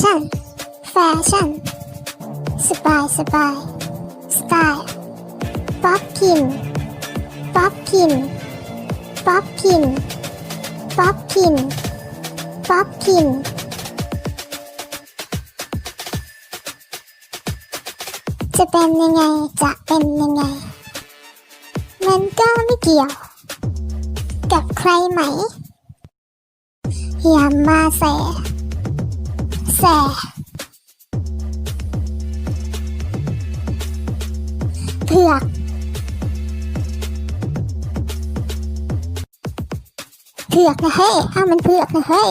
ชั่น แฟชั่น สบายสบายสไตล์ป๊อปพินป๊อปพินป๊อปพินป๊อปพินป๊อปพินจะเป็นยังไง จะเป็นยังไง มันก็ไม่เกี่ยว กับใครไหม อย่ามาแส สเผือกเผือกนะเฮ้ยเอามันเผือกนะเฮ้ย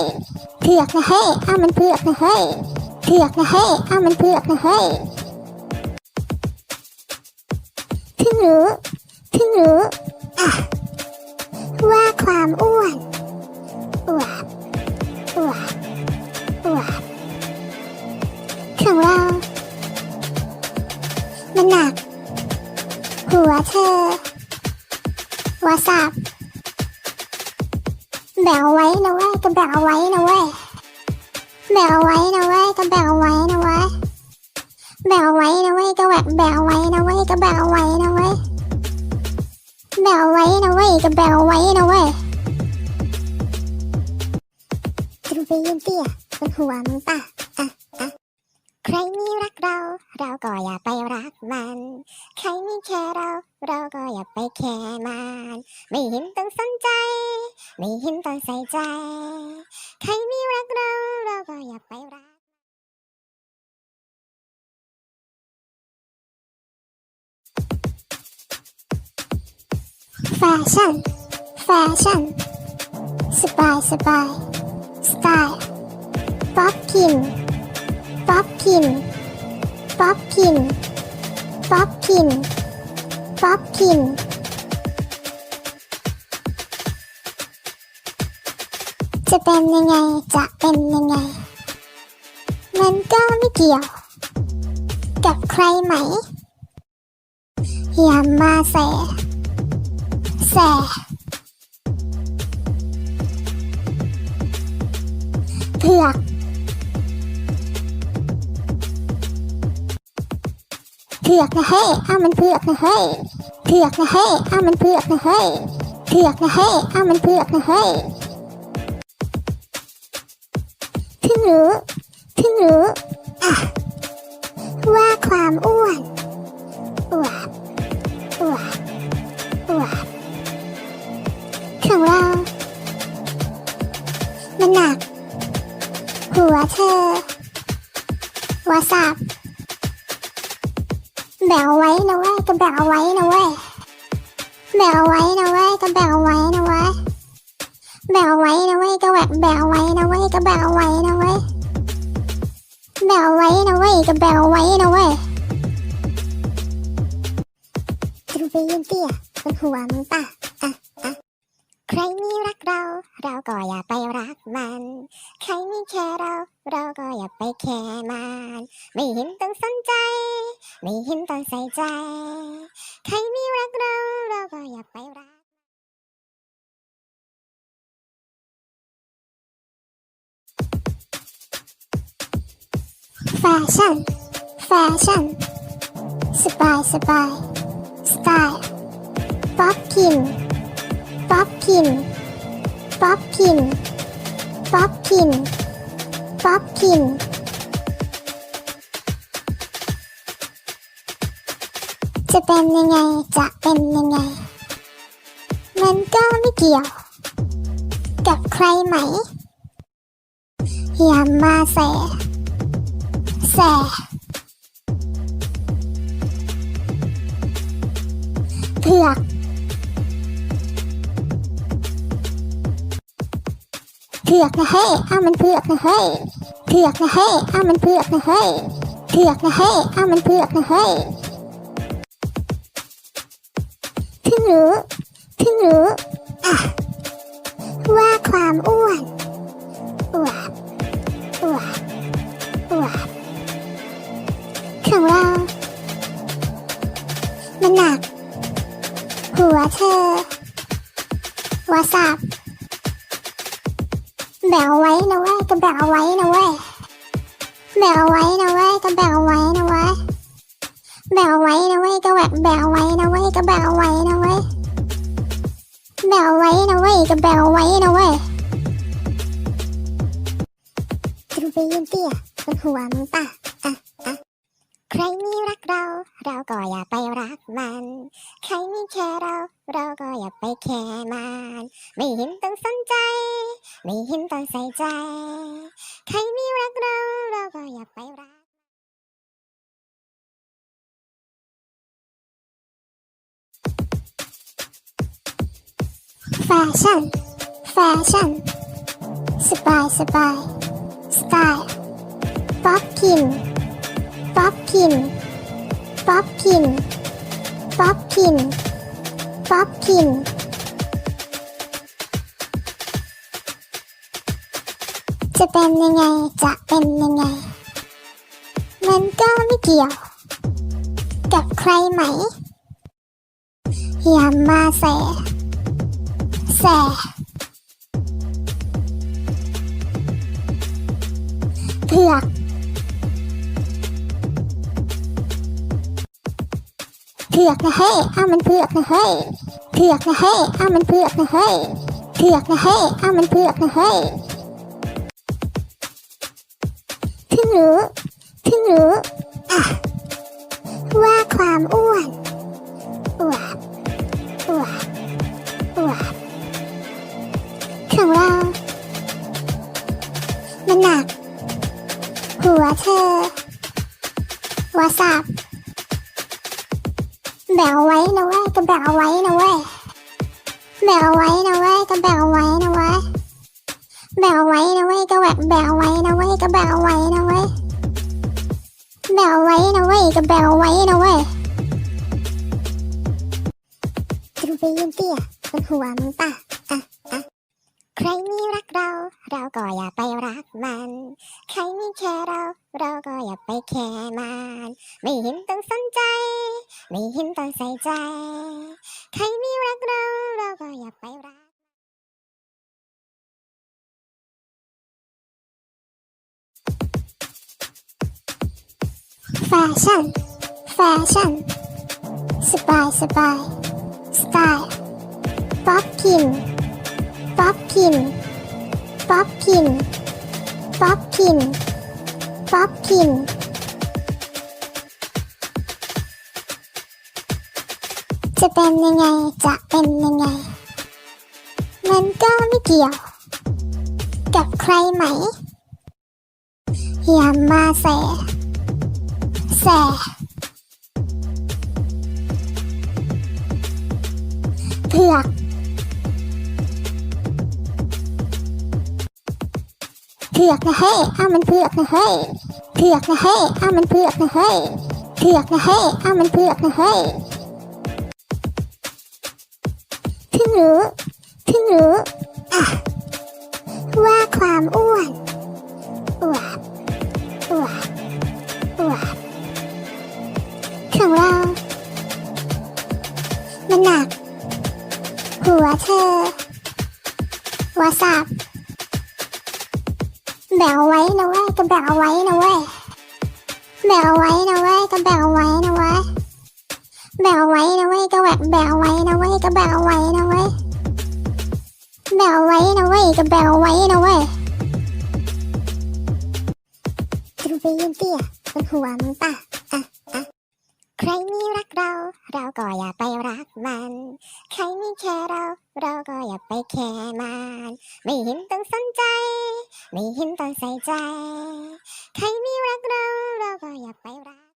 เผือกนะเฮ้ยเอามันเผือกนะเฮ้ยเผือกนะเฮ้ยเอามันเผือกนะเฮ้ยเพิ่งรู้เพิ่งรู้อะว่าความอ้วน หัวเธอวาสับแบกเอาไว้นะเว้ยก็แบกเอาไว้นะเว้ยแบกเอาไว้นะเว้ยก็แบกเอาไว้นะเว้ยแบกเอาไว้นะเว้ยก็แบกแบกเอาไว้นะเว้ยก็แบกเอาไว้นะเว้ยแบกเอาไว้นะเว้ยก็แบกเอาไว้นะเว้ยจะไปยืนเตี้ยบนหัวมึงป่ะอะอะ ใครม่รักเรา เราก็อย่าไปรักมัน ใครม่แคร์เรา เราก็อย่าไปแคร์มัน ไม่เห็นต้องสนใจ ไม่เห็นต้องใส่ใจ ใครม่รักเรา เราก็อย่าไปรักแฟชั่น แฟชั่น สบายสบาย สไตล์ ป๊อปพิน ป๊อปพิน ป๊อปพิน ป๊อปพิน ป๊อปพินจะเป็นยังไง จะเป็นยังไง มันก็ไม่เกี่ยว กับใครไหม อย่ามาแส แส เผือก ผือกนะเฮ้ยเอามันเผือกนะเฮ้ยเผือกนะเฮ้ยเอามันเผือกนะเฮ้ยเผือกนะเฮ้ยเอามันเผือกนะเฮ้ยเพิ่งรู้เพิ่งรู้อะว่าความอ้วนอวบอวบอวบของเรา มันหนัก หัวเธอวาสับ แบกเอาไว้นะเว้ยก็แบกเอาไว้นะเว้ยแบกเอาไว้นะเว้ยก็แบกเอาไว้นะเว้ยแบกเอาไว้นะเว้ยก็แบกแบกเอาไว้นะเว้ยก็แบกเอาไว้นะเว้ยแบกเอาไว้นะเว้ยก็แบกเอาไว้นะเว้ยจะไปยืนเตี้ยบนหัวมึงป่ะอะอะใครม่รักเรา เราก็อย่าไปรักมัน ใครไม่แคร์เรา เราก็อย่าไปแคร์มัน ไม่เห็นต้องสนใจ ไม่เห็นต้องใส่ใจ ใครไม่รักเรา เราก็อย่าไปรักแฟชั่น แฟชั่น สบายสบาย สไตล์ ป๊อปพิน ป๊อปพิน ป๊อปพินป๊อปพินป๊อปพินจะเป็นยังไง จะเป็นยังไง มันก็ไม่เกี่ยว กับใครไหม อย่ามาแส แส ผือกนะเฮ้ยเอามันเผือกนะเฮ้ยเผือกนะเฮ้ยเอามันเผือกนะเฮ้ยเผือกนะเฮ้ยเอามันเผือกนะเฮ้ยเพิ่งรู้เพิ่งรู้อะว่าความอ้วนอวบอวบอวบของเรา มันหนัก หัวเธอวาสับ แบกเอาไว้นะเว้ยก็แบกเอาไว้นะเว้ยแบ่งเอาไว้นะเว้ยก็แบ่งเอาไว้นะเว้ยแบ่งเอาไว้นะเว้ยก็แบ่งแบ่งเอาไว้นะเว้ยก็แบ่งเอาไว้นะเว้ยแบ่งเอาไว้นะเว้ยก็แบ่งเอาไว้นะเว้ยจะไปยืมเตี้ยบนหัวมึงป่ะ ใครมีรักเรา เราก็อย่าไปรักมัน ใครมีแค่เรา เราก็อย่าไปแค่มัน ไม่เห็นต้องสนใจ ไม่เห็นต้องใส่ใจ ใครมีรักเรา เราก็อย่าไปรัก แฟชั่น แฟชั่น สบายสบาย สไตล์ ป๊อปกิน ป๊อปกิน ป๊อปกิน ป๊อปกิน ป๊อปกินจะเป็นยังไง จะเป็นยังไง มันก็ไม่เกี่ยว กับใครไหม อย่ามาแส แส เผือก ผือกนะเฮ้ยอ้ามันเผือกนะเฮ้ยเผือกนะเฮ้ยอ้ามันเผือกนะเฮ้ยเผือกนะเฮ้ยอ้ามันเผือกนะเฮ้ยเพิ่งรู้เพิ่งรู้อะว่าความอ้วนอวบอวบอวบของเรา มันหนัก หัวเธอวาสับ แบ่งเอาไว้นะเว้ยก็แบ่งเอาไว้นะเว้ยแบ่งเอาไว้นะเว้ยก็แบ่งเอาไว้นะเว้ยแบ่งเอาไว้นะเว้ยก็แบ่งแบ่งเอาไว้นะเว้ยก็แบ่งเอาไว้นะเว้ยแบ่งเอาไว้นะเว้ยก็แบ่งเอาไว้นะเว้ยจะไปยืนเตี้ยบนหัวมึงป่ะอะอะใครมีรักเรา เราก็อย่าไปรักมัน ใครไมีแค่เรา เราก็อย่าไปแค่มัน ไม่เห็นต้องสนใจ ไม่เห็นต้องใส่ใจ ใครไมีรักเรา เราก็อย่าไปรักแฟชั่น แฟชั่น สบายสบาย สไตล์ ป๊อปกิน ป๊อปกิน ป๊อปกิน ป๊อปกิน ป๊อปกิน จะเป็นยังไง จะเป็นยังไง มันก็ไม่เกี่ยว กับใครไหม อย่ามาแส แส เผือก ผือกนะเฮ้ยอ้ามันเผือกนะเฮ้ยเผือกนะเฮ้ยอ้ามันเผือกนะเฮ้ยเผือกนะเฮ้ยอ้ามันเผือกนะเฮ้ยเพิ่งรู้เพิ่งรู้ นะแบ่งเอาไว้นะเว้ยแบ่งเอาไว้นะเว้ยก็แบ่งเอาไว้นะเว้ยแบ่งเอาไว้นะเว้ยก็แบ่งแบ่งเอาไว้นะเว้ยก็แบ่งเอาไว้นะเว้ยแบ่งเอาไว้นะเว้ยก็แบ่งเอาไว้นะเว้ยจะไปยืนเตี้ยบนหัวมึงป่ะอะอะใครมีรักเรา เราก็อย่าไปรักมัน ใครมีแค่เรา เราก็อย่าไปแค่มั ไม่เห็นต้องใส่ใจ ใครมีรักเรา เราก็อย่าไปรัก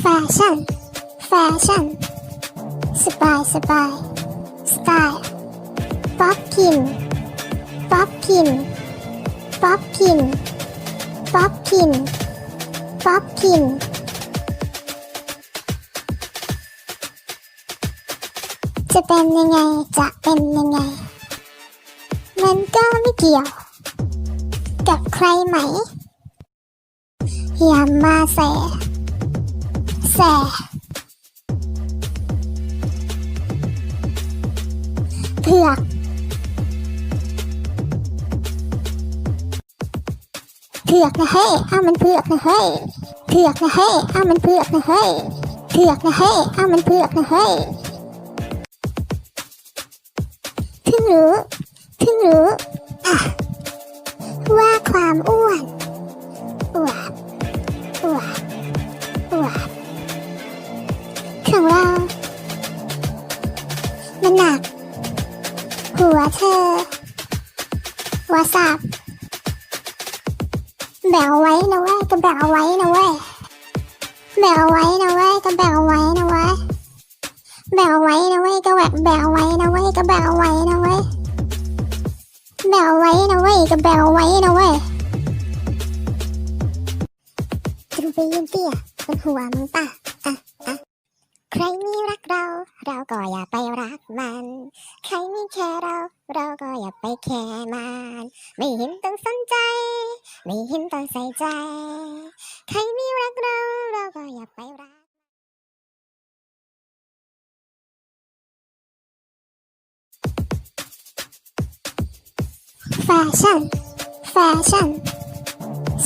แฟชั่น แฟชั่น สบายสบาย สไตล์ ป๊อปกิน ป๊อปกิน ป๊อปกิน ป๊อปกิน ป๊อปกิน จะเป็นยังไง จะเป็นยังไง มันก็ไม่เกี่ยว กับใครไหม อย่ามาแส แสผือกเผือกนะเฮ้ยอ้ามันเผือกนะเฮ้ยเผือกนะเฮ้ยอ้ามันเผือกนะเฮ้ยเผือกนะเฮ้ยอ้ามันเผือกนะเฮ้ย งรู้เพิ่งรู้อะว่าความอ้วนอวบอวบอวบของเรา มันหนัก หัวเธอวาสับแบกเอาไว้นะเว้ยก็แบกเอาไว้นะเว้ยแบกเอาไว้นะเว้ยก็แบกเอาไว้นะเว้ยแบกเอาไว้นะเว้ยก็แบกแบกเอาไว้นะเว้ยก็แบกเอาไว้นะ แบกเอาไว้นะเว้ยก็แบกเอาไว้นะเว้ยจะรู้ไปยืนเตี้ยบนหัวมึงป่ะอะอะใครมีรักเรา เราก็อย่าไปรักมัน ใครมีแค่เรา เราก็อย่าไปแค่มัน ไม่เห็นต้องสนใจ ไม่เห็นต้องใส่ใจ ใครไม่รักเรา เราก็อย่าไปรัก แฟชั่น แฟชั่น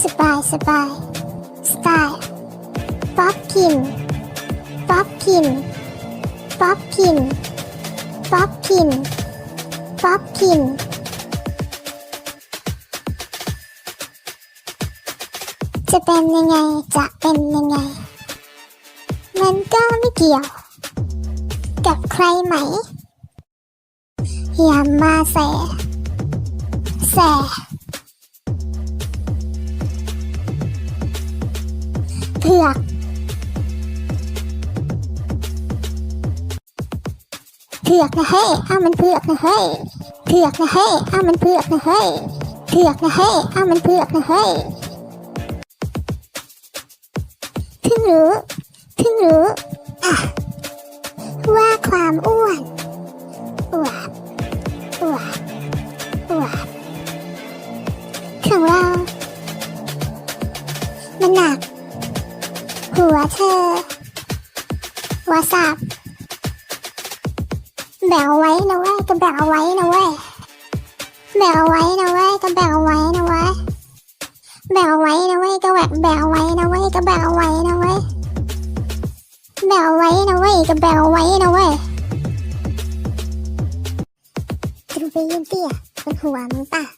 สบายสบายสไตล์ป๊อปกินป๊อปกินป๊อปกินป๊อปกินป๊อปกินจะเป็นยังไง จะเป็นยังไง มันก็ไม่เกี่ยว กับใครไหม อย่ามาแส แสเผือกเผือกนะเฮ้ยอ้ามันเผือกนะเฮ้ยเผือกนะเฮ้ยอ้ามันเผือกนะเฮ้ยเผือกนะเฮ้ยอ้ามันเผือกนะเฮ้ย หัวเธอวาสับแบกเอาไว้นะเว้ยก็แบกเอาไว้นะเว้ยแบกเอาไว้นะเว้ยก็แบกเอาไว้นะเว้ยแบกเอาไว้นะเว้ยก็แบกแบกเอาไว้นะเว้ยก็แบกเอาไว้นะเว้ยแบกเอาไว้นะเว้ยก็แบกเอาไว้นะเว้ยจะรู้ไปยืนเตี้ยบนหัวมึงป่ะ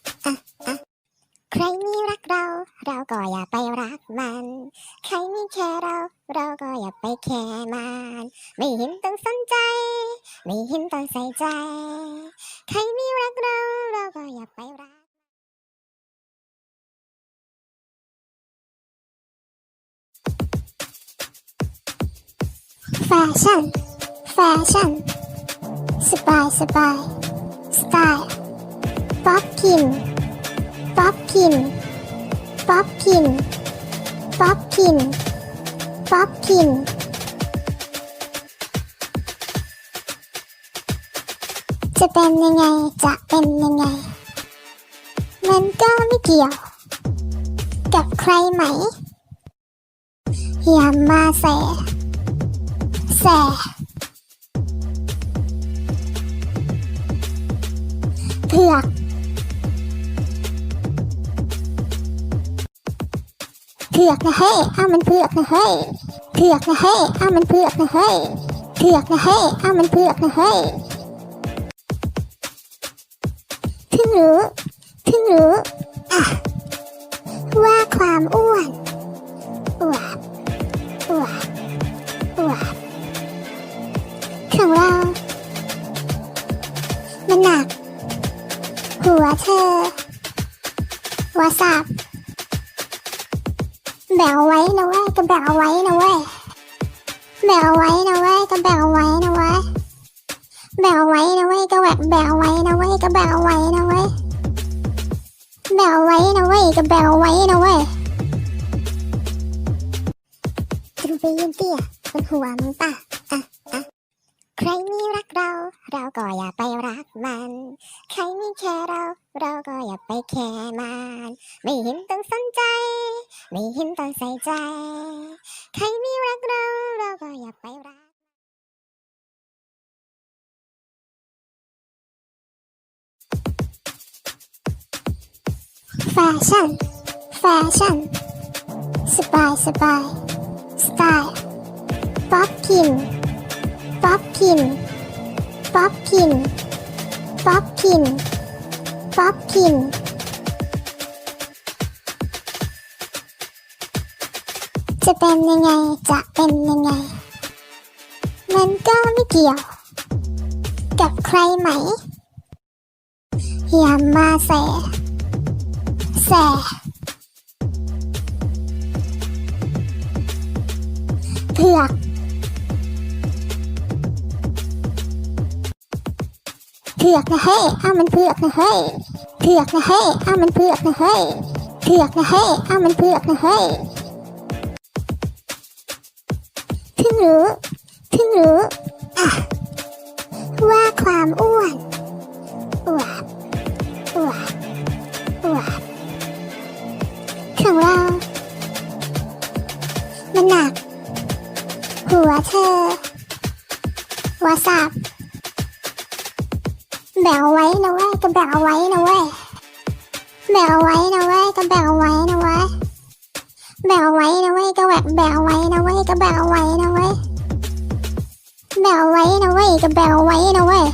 ใครมีรักเรา เราก็อย่าไปรักมัน ใครมีแค่เรา เราก็อย่าไปแค่มัน ไม่เห็นต้องสนใจ ไม่เห็นต้องใส่ใจ ใครมีรักเรา เราก็อย่าไปรักแฟชั่น แฟชั่น สบายสบาย สไตล์ ป๊อปกิน ป๊อปกินป๊อปกินป๊อปกินป๊อปกินจะเป็นยังไง จะเป็นยังไง มันก็ไม่เกี่ยว กับใครไหม อย่ามาแส แส เผือก ผือกนะเฮ้ยอ้ามันเผือกนะเฮ้ยเผือกนะเฮ้ยอ้ามันเผือกนะเฮ้ยเผือกนะเฮ้ยอ้ามันเผือกนะเฮ้ยเพิ่งรู้เพิ่งรู้อะว่าความอ้วนอวบอวบอวบของเรา มันหนัก หัวเธอวาสับ แบกเอาไว้นะเว้ยก็แบกเอาไว้นะเว้ยแบกเอาไว้นะเว้ยก็แบกเอาไว้นะเว้ยแบกเอาไว้นะเว้ยก็แบกแบกเอาไว้นะเว้ยก็แบกเอาไว้นะเว้ยแบกเอาไว้นะเว้ยก็แบกเอาไว้นะเว้ยจะรู้ไปยืนเตี้ยบนหัวมึงป่ะ ใครมีรักเรา เราก็อย่าไปรักมัน ใครมีแค่เรา เราก็อย่าไปแค่มัน ไม่เห็นต้องสนใจ ไม่เห็นต้องใส่ใจ ใครมีรักเรา เราก็อย่าไปรัก แฟชั่น แฟชั่น สบายสบาย สไตล์ ป๊อปกิน ป๊อปพิน ป๊อปพิน ป๊อปพิน ป๊อปพินจะเป็นยังไง จะเป็นยังไง มันก็ไม่เกี่ยว กับใครไหม อย่ามาแส แส เผือก เผือกนะเฮ้ยอ้ามันเผือกนะเฮ้ยเผือกนะเฮ้ยอ้ามันเผือกนะเฮ้ยเผือกนะเฮ้ยอ้ามันเผือกนะเฮ้ยเพิ่งรู้เพิ่งรู้อะว่าความอ้วนอวบอวบอวบของเรา มันหนัก หัวเธอวาสับ บกเอาไว้นะเว้ยก็แบกเอาไว้นะเว้ยแบกเอาไว้นะเว้ยก็แบกเอาไว้นะเว้ยแบกเอาไว้นะเว้ยก็แบกแบกเอาไว้นะเว้ยก็แบกเอาไว้นะเว้ยแบกเอาไว้นะเว้ยก็แบกเอาไว้นะเว้ย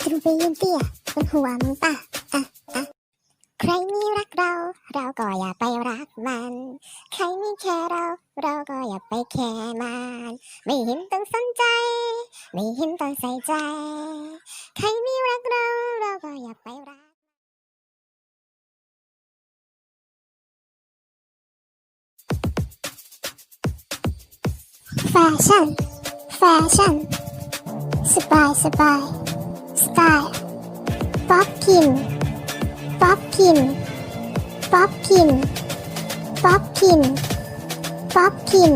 จะไปยืนเตี้ยบนหัวมึงป่ะอะอะใครม่รัก เรา เราก็อย่าไปรักมัน ใครไม่แคร์เรา เราก็อย่าไปแคร์มัน ไม่เห็นต้องสนใจ ไม่เห็นต้องใส่ใจ ใครไม่รักเรา เราก็อย่าไปรักแฟชั่น แฟชั่น สบายสบาย สไตล์ ป๊อปพิน ป๊อปพิน ป๊อปพิน ป๊อปพิน ป๊อปพิน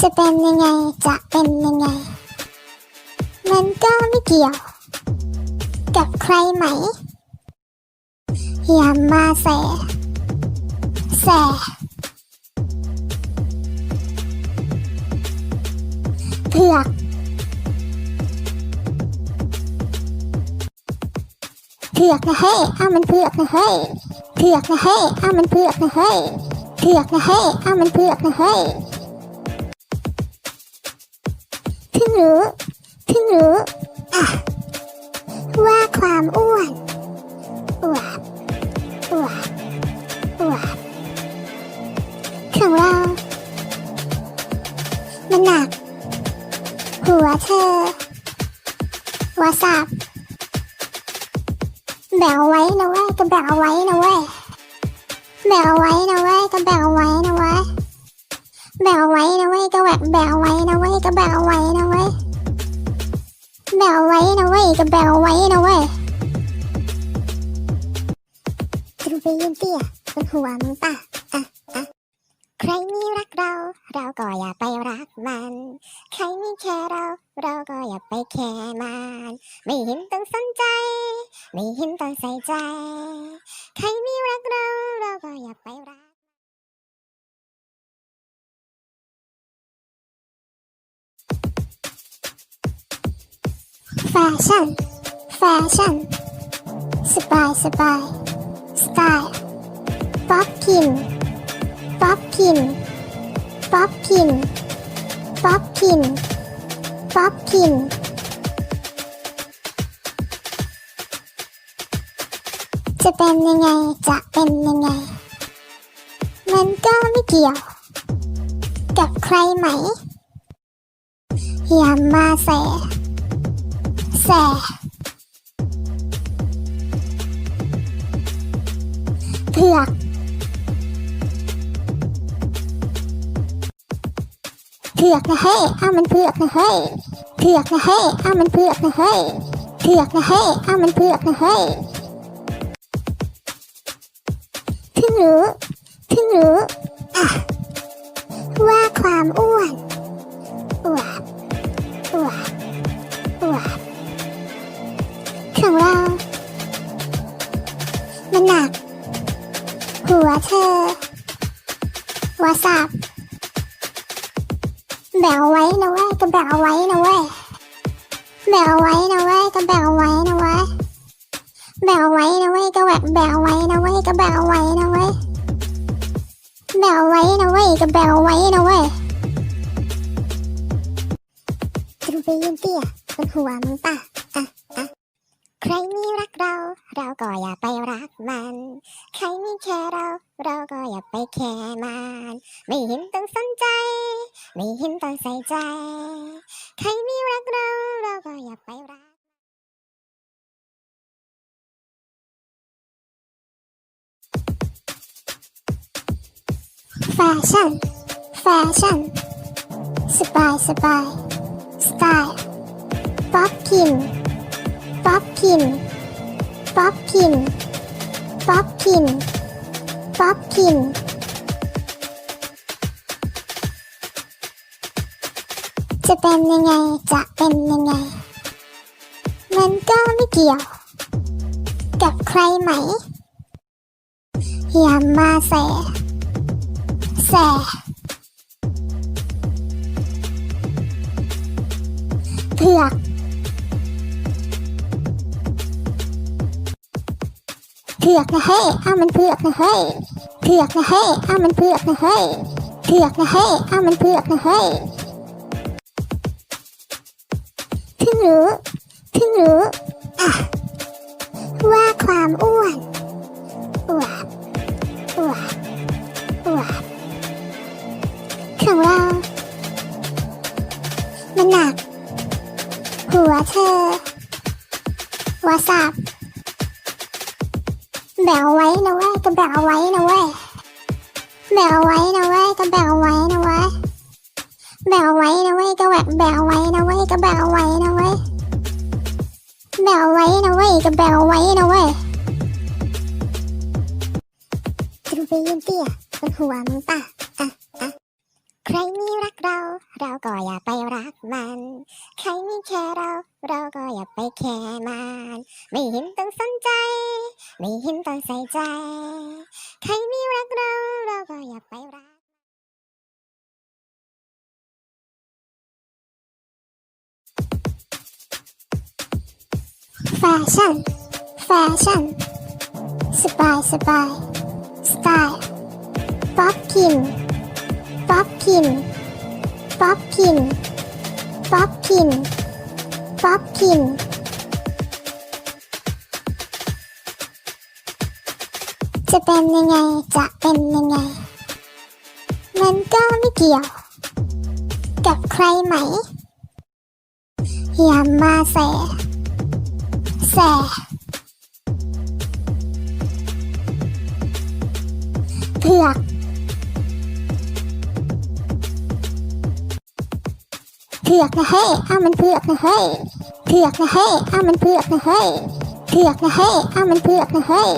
จะเป็นยังไง จะเป็นยังไง มันก็ไม่เกี่ยว กับใครไหม อย่ามาแส แส เผือก เผือกนะเฮ้ยอ้ามันเผือกนะเฮ้ยเผือกนะเฮ้ยอ้ามันเผือกนะเฮ้ยเผือกนะเฮ้ยอ้ามันเผือกนะเฮ้ยเพิ่งรู้เพิ่งรู้อะว่าความอ้วนอวบอวบอวบของเรา มันหนัก หัวเธอวาสับ บ่งเอาไว้นะเว้ยจะแบ่งเอาไว้นะเว้ยแบ่งเอาไว้นะเว้ยจะแบ่งเอาไว้นะเว้ยแบ่งเอาไว้นะเว้ยจะแบกแบ่งเอาไว้นะเว้ยจะแบ่งเอาไว้นะเว้ยแบ่งเอาไว้นะเว้ยจะแบ่งเอาไว้นะเว้ยจะไปยืนเตี้ยบนหัวมึงป่ะ ใครไม่รักเรา เราก็อย่าไปรักมัน ใครไม่แคร์เรา เราก็อย่าไปแคร์มัน ไม่เห็นต้องสนใจ ไม่เห็นต้องใส่ใจ ใครไม่รักเรา เราก็อย่าไปรักแฟชั่น แฟชั่น สบายสบาย สไตล์ ป๊อปพิน ป๊อปพินป๊อปพินป๊อปพินป๊อปพินจะเป็นยังไง จะเป็นยังไง มันก็ไม่เกี่ยว กับใครไหม อย่ามาแส แส เผือก ผือกนะเฮ้ยอ้ามันเผือกนะเฮ้ยเผือกนะเฮ้ยอ้ามันเผือกนะเฮ้ยเผือกนะเฮ้ยอ้ามันเผือกนะเฮ้ยเพิ่งรู้เพิ่งรู้ กเอาไว้นะเว้ยแบกเอาไว้นะเว้ยแบกเอาไว้นะเว้ยก็แบกเอาไว้นะเว้ยแบกเอาไว้นะเว้ยก็แบกแบกเอาไว้นะเว้ยก็แบกเอาไว้นะเว้ยแบกเอาไว้นะเว้ยก็แบกเอาไว้นะเว้ยจะลงไปยืนเตี้ยบนหัวมึงป่ะ ใครมีรักเรา เราก็อย่าไปรักมัน ใครมีแค่เรา เราก็อย่าไปแค่มัน ไม่เห็นต้องสนใจ ไม่เห็นต้องใส่ใจ ใครมีรักเรา เราก็อย่าไปรัก แฟชั่น แฟชั่น สบายสบาย สไตล์ ป๊อปกิน ป๊อปกินป๊อปกินป๊อปกินป๊อปกินจะเป็นยังไง จะเป็นยังไง มันก็ไม่เกี่ยว กับใครไหม อย่ามาแสแสเผือก เผือกนะเฮ้ยเอามันเผือกนะเฮ้ยเผือกนะเฮ้ยเอามันเผือกนะเฮ้ยเผือกนะเฮ้ยเอามันเผือกนะเฮ้ยเพิ่งรู้เพิ่งรู้อะว่าความอ้วนอวบอวบอวบของเรา มันหนัก หัวเธอวาสับ แบกเอาไว้นะเว้ยก็แบกเอาไว้นะเว้ยแบกเอาไว้นะเว้ยก็แบกเอาไว้นะเว้ยแบกเอาไว้นะเว้ยก็แบกแบกเอาไว้นะเว้ยก็แบกเอาไว้นะเว้ยแบกเอาไว้นะเว้ยก็แบกเอาไว้นะเว้ยจะลงไปยืนเตี้ยบนหัวมึงป่ะ ใจ ใครมีรักเราเราก็อย่าไปรักแฟชั่น แฟชั่น สบายสบาย สไตล์ ป๊อปกิน ป๊อปกิน ป๊อปกิน ป๊อปกิน ป๊อปกิน จะเป็นยังไง จะเป็นยังไง มันก็ไม่เกี่ยว กับใครไหม อย่ามาแส แส เผือก เผือกนะเฮ้ยเอามันเผือกนะเฮ้ย เผือกนะเฮ้ยเอามันเผือกนะเฮ้ย เผือกนะเฮ้ยเอามันเผือกนะเฮ้ย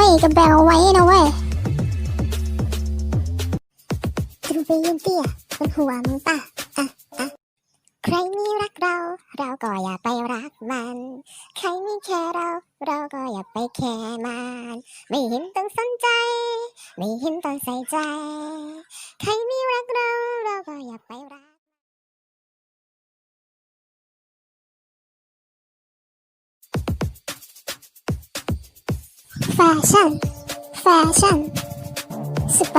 ไว้ยก็แบกเอาไว้นะเว้ยจะลงไปยืนเตี้ยบนหัวมึงป่ะอะอะใครมีรักเรา เราก็อย่าไปรักมัน ใครมีแค่เรา เราก็อย่าไปแค่มัน ไม่เห็นต้องสนใจ ไม่เห็นต้องใส่ใจ ใครมีรักเรา เราก็อย่าไปรัก แฟชั่นแฟชั่นสบ